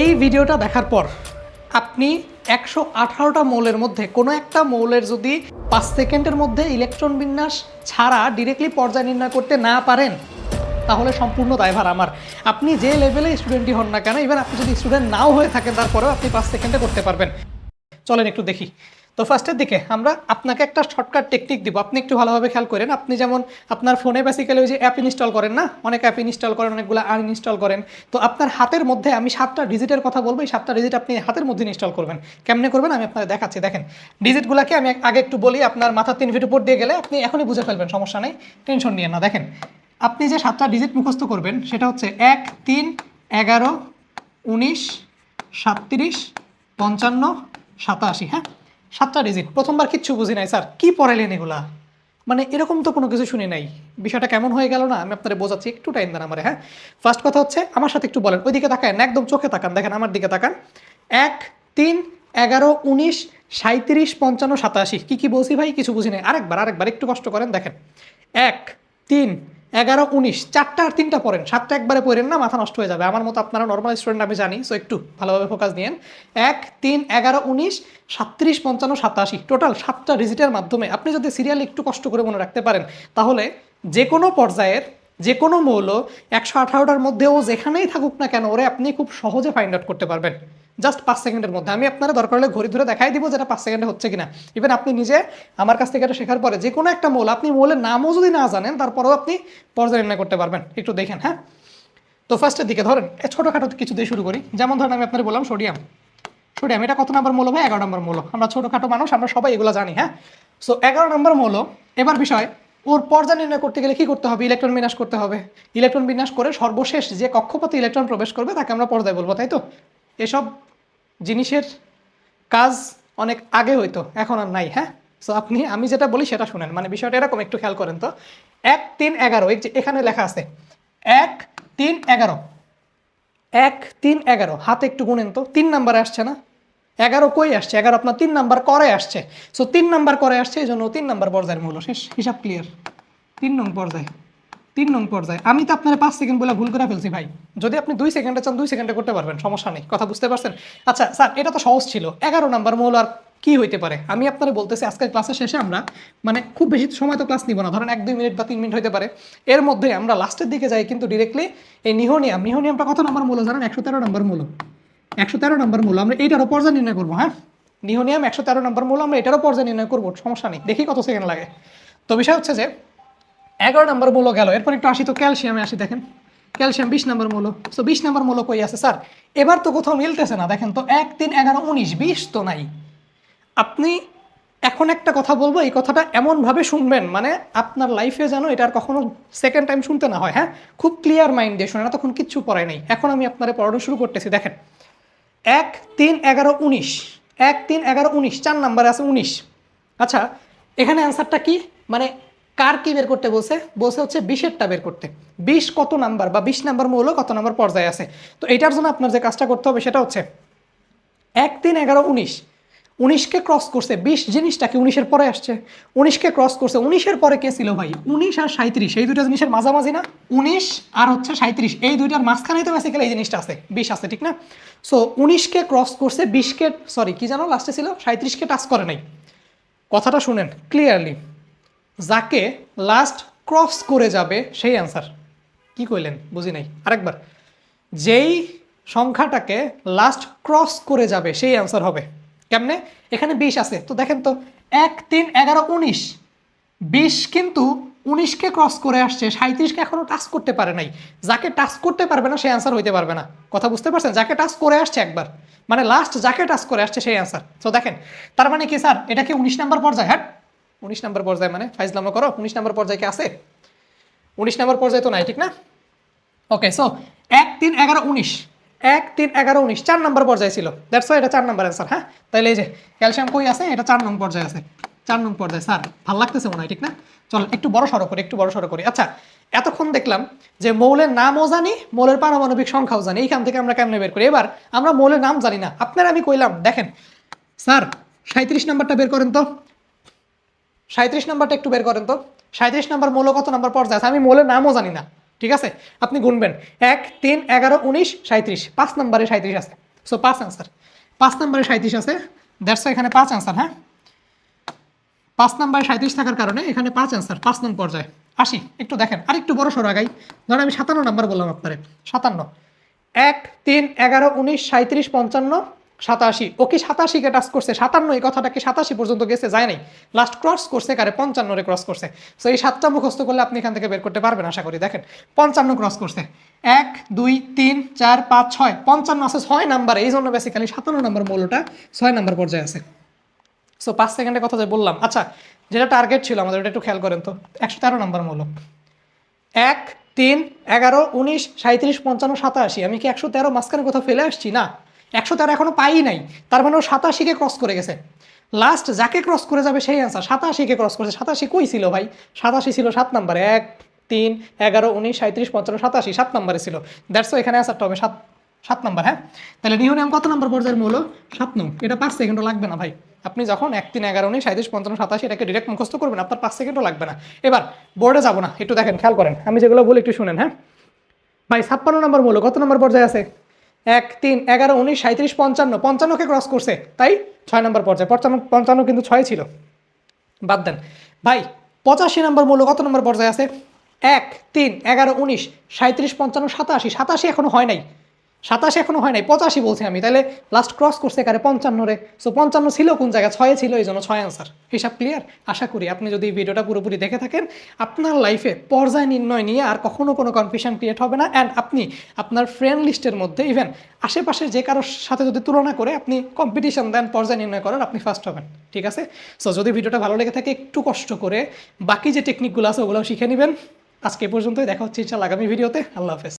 এই ভিডিওটা দেখার পর আপনি একশো আঠারোটা মৌলের মধ্যে কোনো একটা মৌলের যদি পাঁচ সেকেন্ডের মধ্যে ইলেকট্রন বিন্যাস ছাড়া ডিরেক্টলি পর্যায় নির্ণয় করতে না পারেন, তাহলে সম্পূর্ণ দায়ভার আমার। আপনি যে লেভেলে স্টুডেন্টই হন না কেন ইভেন আপনি যদি স্টুডেন্ট নাও হয়ে থাকেন, তারপরেও আপনি পাঁচ সেকেন্ডে করতে পারবেন। চলেন একটু দেখি। তো ফার্স্টের দিকে আমরা আপনাকে একটা শর্টকাট টেকনিক দিব। আপনি একটু ভালোভাবে খেয়াল করেন। আপনি যেমন আপনার ফোনে বেসিক্যালি ওই যে অ্যাপ ইনস্টল করেন না? অনেক অ্যাপ ইনস্টল করেন, অনেকগুলো আনইনস্টল করেন। তো আপনার হাতের মধ্যে আমি সাতটা ডিজিটের কথা বলব, এই সাতটা ডিজিট আপনি হাতের মধ্যে ইনস্টল করবেন। কেমনে করবেন? আমি আপনাকে দেখাচ্ছি। দেখেন ডিজিটগুলোকে আমি আগে একটু বলি, আপনার মাথার তিন ফিট উপর দিয়ে গেলে আপনি এখনই বুঝে ফেলবেন, সমস্যা নেই টেনশন নিয়ে না। দেখেন, আপনি যে সাতটা ডিজিট মুখস্থ করবেন, সেটা হচ্ছে এক, তিন, এগারো, উনিশ, সাতত্রিশ, পঞ্চান্ন, সাতাশি হ্যাঁ? সাতটা ডিজিট প্রথমবার কিচ্ছু বুঝি নাই, স্যার। কি পড়াইলেন এগুলা? মানে এরকম তো কোনো কিছু শুনি নাই। বিষয়টা কেমন হয়ে গেল না, আমি আপনাদের বোঝাচ্ছি, একটু টাইম দেন আমার হ্যাঁ? ফার্স্ট কথা হচ্ছে, আমার সাথে একটু বলেন। ওইদিকে তাকান একদম চোখে তাকান, দেখেন আমার দিকে তাকান। এক, তিন, এগারো, উনিশ সাঁত্রিশ পঞ্চান্ন, সাতাশি। কী কী বলছি ভাই? কিছু বুঝি নাই। আরেকবার আরেকবার, একটু কষ্ট করেন, দেখেন। এক, তিন এগারো উনিশ, চারটা আর তিনটা পড়েন, সাতটা একবারে পড়েন না, মাথা নষ্ট হয়ে যাবে। আমার মতো আপনারা নর্মাল স্টুডেন্ট আমি জানি সো একটু ভালোভাবে ফোকাস দিয়েন এক, তিন, এগারো উনিশ, সাতত্রিশ, পঞ্চান্ন, সাতাশি টোটাল সাতটা ডিজিটের মাধ্যমে আপনি যদি সিরিয়াল একটু কষ্ট করে মনে রাখতে পারেন, তাহলে যে কোনো পর্যায়ের, যে কোনো মৌল একশো আঠারোটার মধ্যেও যেখানেই থাকুক না কেন, ওরে আপনি খুব সহজে ফাইন্ড আউট করতে পারবেন। জাস্ট পাঁচ সেকেন্ডের মধ্যে। আমি আপনারা দরকার হলে ঘড়ি ধরে দেখাই দিব যেটা পাঁচ সেকেন্ডে হচ্ছে কিনা। ইভেন আপনি নিজে আমার কাছ থেকে এটা শেখার পরে যে কোনো একটা মোল, আপনি মৌলের নামও যদি না জানেন, তারপরেও আপনি পর্যায় নির্ণয় করতে পারবেন। একটু দেখেন হ্যাঁ? তো ফার্স্টের দিকে ধরেন ছোটোখাটো কিছু দিয়ে শুরু করি। যেমন ধরেন আমি আপনার বললাম সোডিয়াম সোডিয়াম এটা কত নম্বর মৌল ভাই? এগারো নম্বর মৌল। আমরা ছোটোখাটো মানুষ, আমরা সবাই এগুলো জানি হ্যাঁ? সো এগারো নম্বর মৌল, এবার বিষয়, ওর পর্যায় নির্ণয় করতে গেলে কি করতে হবে? ইলেকট্রন বিন্যাস করতে হবে। ইলেকট্রন বিন্যাস করে সর্বশেষ যে কক্ষপথে ইলেকট্রন প্রবেশ করবে, তাকে আমরা পর্যায় বলব, তাই তো? এসব জিনিসের কাজ অনেক আগে হইতো, এখন আর নাই হ্যাঁ? সো আপনি, আমি যেটা বলি সেটা শুনেন। মানে বিষয়টা এরকম, একটু খেয়াল করেন তো। এক, তিন, এগারো, এই যে এখানে লেখা আছে। এক, তিন, এগারো। এক, তিন, এগারো। হাতে একটু গুনেন তো। তিন নাম্বারে আসছে না? এগারো কই আসছে? এগারো আপনার তিন নাম্বার করে আসছে। সো তিন নাম্বার করে আসছে, এই জন্য তিন নাম্বার পর্যায়ের মূল্য। শেষ, হিসাব ক্লিয়ার তিন নং পর্যায়ে। তিন নং পর্যায়ে। আমি তো আপনার পাঁচ সেকেন্ড বলে ভুল করে ফেলছি, ভাই। যদি আপনি দুই সেকেন্ডে চান, দুই সেকেন্ডে করতে পারবেন, সমস্যা নেই, কথা বুঝতে পারছেন? আচ্ছা স্যার, এটা তো সহজ ছিল। এগারো নাম্বার মূল আর কি হইতে পারে? আমি আপনারা বলতেছি, আজকের ক্লাসের শেষে আমরা মানে খুব বেশি সময় তো ক্লাস নিব না, ধরেন এক, দুই মিনিট বা তিন মিনিট হতে পারে। এর মধ্যে আমরা লাস্টের দিকে যাই কিন্তু ডিরেক্টলি এই নিহোনিয়াম, নিহোনিয়ামটা কত নম্বর মূল জানেন? একশো তেরো নম্বর মূল। একশো তেরো নম্বর মূল, আমরা এইটারও পর্যায় নির্ণয় করব হ্যাঁ? নিহোনিয়াম একশো তেরো নম্বর মূল, আমরা এটারও পর্যায় নির্ণয় করব, সমস্যা নেই, দেখি কত সেকেন্ড লাগে। তো বিষয় হচ্ছে যে, এগারো নম্বর মূল গেল, এরপর একটু আসি তো, ক্যালসিয়ামে আসি, দেখেন। ক্যালসিয়াম বিশ নম্বর মূল্য তো বিশ নম্বর মূল্য কই আছে? স্যার, এবার তো কোথাও মিলতেছে না। দেখেন তো, এক, তিন, এগারো, উনিশ, বিশ তো নাই। আপনি এখন একটা কথা বলব, এই কথাটা এমনভাবে শুনবেন মানে আপনার লাইফে যেন এটার কখনো সেকেন্ড টাইম শুনতে না হয় হ্যাঁ? খুব ক্লিয়ার মাইন্ড দিয়ে শোনেন তখন কিচ্ছু পড়ায় নাই। এখন আমি আপনার পড়ানো শুরু করতেছি, দেখেন। এক, তিন, এগারো, উনিশ। এক, তিন, এগারো, উনিশ। চার নাম্বারে আছে উনিশ। আচ্ছা এখানে অ্যান্সারটা কি? মানে কার কি বের করতে বলছে? বলছে হচ্ছে বিশেরটা বের করতে। বিশ কত নাম্বার বা বিশ নাম্বার মৌল কত নাম্বার পর্যায়ে আছে? তো এটার জন্য আপনার যে কাজটা করতে হবে সেটা হচ্ছে এক তিন এগারো উনিশ। উনিশকে ক্রস করছে। বিশ জিনিসটাকে উনিশের পরে আসছে? উনিশকে ক্রস করছে। উনিশের পরে কে ছিল ভাই? উনিশ আর সাঁত্রিশ এই দুইটা জিনিসের মাঝামাঝি না? উনিশ আর হচ্ছে সাঁত্রিশ এই দুইটার মাঝখানেই তো বেসিক্যালি এই জিনিসটা আছে। বিশ আছে, ঠিক না? সো উনিশকে ক্রস করছে, বিশকে সরি কি জানো? লাস্টে ছিল? সাঁত্রিশকে টাচ করে নাই। কথাটা শুনেন ক্লিয়ারলি যাকে লাস্ট ক্রস করে যাবে সেই অ্যান্সার কি কইলেন? বুঝি নাই। আরেকবার। যেই সংখ্যাটাকে লাস্ট ক্রস করে যাবে সেই অ্যান্সার হবে। কেমনে? এখানে বিশ আছে। তো দেখেন তো, এক, তিন, এগারো, উনিশ। বিশ কিন্তু উনিশকে ক্রস করে আসছে সাঁত্রিশকে এখনও টাচ করতে পারে নাই। যাকে টাচ করতে পারবে না সেই অ্যান্সার হইতে পারবে না। কথা বুঝতে পারছেন? যাকে টাচ করে আসছে একবার। মানে লাস্ট যাকে টাচ করে আসছে সেই অ্যান্সার তো দেখেন, তার মানে কি স্যার? এটা কি উনিশ নাম্বার পর্যায়ে? হ্যাঁ? উনিশ নম্বর পর্যায়ে মানে ফাইজলামো করো, উনিশ নম্বর পর্যায়ে কি আছে? উনিশ নম্বর পর্যায়ে তো নাই, ঠিক না? ওকে সো এক, তিন, এগারো, উনিশ। এক, তিন, এগারো, উনিশ, চার নম্বর পর্যায়ে ছিল। দ্যাটস এটা চার নম্বর অ্যান্সার হ্যাঁ? তাহলে এই যে, ক্যালসিয়াম কই আছে? এটা চার নং পর্যায়ে আছে। চার নং পর্যায়ে, স্যার, ভালো লাগতেছে মনে হয়, ঠিক না? চল, একটু বড় সড়ো করি, একটু বড় সড়ো করি। আচ্ছা এতক্ষণ দেখলাম যে মৌলের নামও জানি, মৌলের পারমাণবিক সংখ্যাও জানি। এইখান থেকে আমরা কেমনে বের করি? এবার আমরা মৌলের নাম জানি না। আপনারা আমি কইলাম, দেখেন, স্যার সাঁত্রিশ নাম্বারটা বের করেন তো। সাঁত্রিশ নাম্বারটা একটু বের করেন তো। সাঁত্রিশ নাম্বার মৌল কত নাম্বার পর্যায়ে আছে? আমি মৌলের নামও জানি না, ঠিক আছে? আপনি গুনবেন। এক, তিন, এগারো, উনিশ, সাঁত্রিশ। পাঁচ নম্বরে সাঁত্রিশ আছে। সো পাঁচ আনসার পাঁচ নম্বরে সাঁত্রিশ আছে। দেড়শো এখানে পাঁচ আনসার হ্যাঁ? পাঁচ নম্বরে সাঁত্রিশ থাকার কারণে এখানে পাঁচ আনসার পাঁচ নং পর্যায়ে। আসি, একটু দেখেন আর একটু বড় সর আগাই। ধরেন আমি সাতান্ন নাম্বার বললাম আপনারে, সাতান্ন। এক, তিন, এগারো, উনিশ, সাঁত্রিশ, পঞ্চান্ন সাতাশি। ও কি সাতাশিকে টাচ করছে, সাতান্ন, এই কথাটা কি সাতাশি পর্যন্ত গেছে, যায় নাই। লাস্ট ক্রস করছে কারে? পঞ্চান্নরে ক্রস করছে। সো এই সাতটা মুখস্থ করলে আপনি এখান থেকে বের করতে পারবেন, আশা করি। দেখেন, পঞ্চান্ন ক্রস করছে। এক, দুই, তিন, চার, পাঁচ, ছয়। পঞ্চান্ন আছে ছয় নাম্বার এই জন্য বেসিক্যালি সাতান্ন নাম্বার মূল্যটা ছয় নাম্বার পর্যায়ে আছে। সো পাঁচ সেকেন্ডের কথা যে বললাম। আচ্ছা যেটা টার্গেট ছিল আমাদের, ওটা একটু খেয়াল করেন তো। একশো তেরো নম্বর মূল। এক, তিন, এগারো, উনিশ সাঁত্রিশ পঞ্চান্ন, সাতাশি। আমি কি একশো তেরো মাঝখানে কোথাও ফেলে আসছি? না। একশো তেরো এখনও পাই নাই। তার মানে ও সাতাশিকে ক্রস করে গেছে। লাস্ট যাকে ক্রস করে যাবে সেই অ্যান্সার সাতাশিকে ক্রস করেছে। সাতাশি কই ছিল ভাই? সাতাশি ছিল সাত নম্বরে এক, তিন, এগারো, উনিশ সাঁত্রিশ পঞ্চান্ন, সাতাশি, সাত নম্বরে ছিল। দ্যাটস এখানে অ্যান্সারটা হবে সাত সাত নম্বর হ্যাঁ? তাহলে নিউনিয়াম কত নম্বর পর্যায়ের মূল? সাত নং। এটা পাঁচ সেকেন্ডও লাগবে না ভাই। আপনি যখন এক, তিন, এগারো, উনিশ সাঁত্রিশ পঞ্চান্ন, সাতাশি এটাকে ডিরেক্ট মুখস্থ করবেন, আপনার পাঁচ সেকেন্ডও লাগবে না। এবার বোর্ডে যাব না। একটু দেখেন, খেয়াল করেন। আমি যেগুলো বলি একটু শুনেন হ্যাঁ? ভাই, ছাপ্পান্ন নম্বর মূল, কত নম্বর পর্যায়ে আছে? এক, তিন, এগারো, উনিশ সাঁত্রিশ পঞ্চান্ন। পঞ্চান্নকে ক্রস করছে। তাই ছয় নম্বর পর্যায়ে। পঞ্চান্ন পঞ্চান্ন কিন্তু ছয় ছিল। বাদ দেন। ভাই, পঁচাশি নম্বর মূল্য কত নম্বর পর্যায়ে আছে? এক, তিন, এগারো, উনিশ সাঁত্রিশ পঞ্চান্ন, সাতাশি। সাতাশি এখনও হয় নাই। সাতাশি এখনও হয় নাই, পঁচাশি বলছি আমি। তাহলে লাস্ট ক্রস করছে কারে? পঞ্চান্ন রে। সো পঞ্চান্ন ছিল কোন জায়গায়? ছয়ে ছিল, এই জন্য ছয় আনসার হিসাব ক্লিয়ার আশা করি আপনি যদি ভিডিওটা পুরোপুরি দেখে থাকেন, আপনার লাইফে পর্যায় নির্ণয় নিয়ে আর কখনো কোনো কনফিউশন ক্রিয়েট হবে না। অ্যান্ড আপনি আপনার ফ্রেন্ড লিস্টের মধ্যে ইভেন আশেপাশে যে কারোর সাথে যদি তুলনা করে আপনি কম্পিটিশন দেন, পর্যায় নির্ণয় করার, আপনি ফার্স্ট হবেন। ঠিক আছে? সো যদি ভিডিওটা ভালো লেগে থাকে, একটু কষ্ট করে বাকি যে টেকনিকগুলো আছে ওগুলো শিখে নেবেন। আজকে পর্যন্তই, দেখা হচ্ছে ইনশাল্লাহ আগামী ভিডিওতে। আল্লাহ হাফেজ।